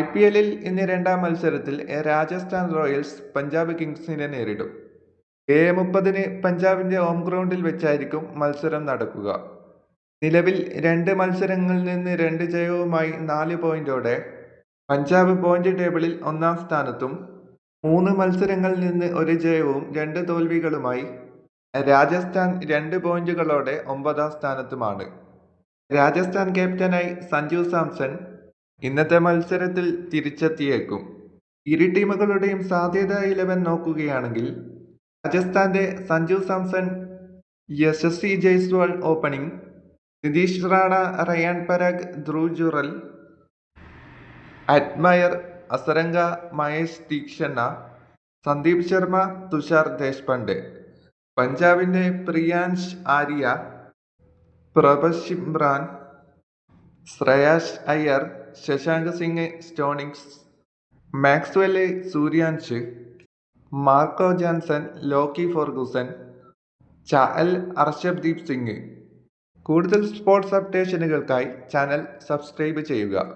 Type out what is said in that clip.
I P എല്ലിൽ ഇന്ന് രണ്ടാം മത്സരത്തിൽ രാജസ്ഥാൻ റോയൽസ് പഞ്ചാബ് കിങ്സിനെ നേരിടും. ഏഴ് മുപ്പതിന് പഞ്ചാബിന്റെ ഹോം ഗ്രൗണ്ടിൽ വെച്ചായിരിക്കും മത്സരം നടക്കുക. നിലവിൽ രണ്ട് മത്സരങ്ങളിൽ നിന്ന് രണ്ട് ജയവുമായി നാല് പോയിന്റോടെ പഞ്ചാബ് പോയിന്റ് ടേബിളിൽ ഒന്നാം സ്ഥാനത്തും മൂന്ന് മത്സരങ്ങളിൽ നിന്ന് ഒരു ജയവും രണ്ട് തോൽവികളുമായി രാജസ്ഥാൻ രണ്ട് പോയിന്റുകളോടെ ഒമ്പതാം സ്ഥാനത്തുമാണ്. രാജസ്ഥാൻ ക്യാപ്റ്റനായി സഞ്ജു സാംസൺ ഇന്നത്തെ മത്സരത്തിൽ തിരിച്ചെത്തിയേക്കും. ഇരു ടീമുകളുടെയും സാധ്യത ഇലവൻ നോക്കുകയാണെങ്കിൽ രാജസ്ഥാന്റെ Sanju Samson Yashasvi Jaiswal opening Nitish Rana Riyan Parag Dhruv Jurel admire Hasaranga Mahesh Theekshana Sandeep Sharma Tushar Deshpande. പഞ്ചാബിന്റെ Priyansh Arya Prabhsimran Shreyas Iyer Shashank Singh Stoinis Maxwell Suryansh Marco Jansen Lockie Ferguson Chahal Arshdeep Singh. കൂടുതൽ സ്പോർട്സ് അപ്ഡേഷനുകൾക്കായി ചാനൽ സബ്സ്ക്രൈബ് ചെയ്യുക.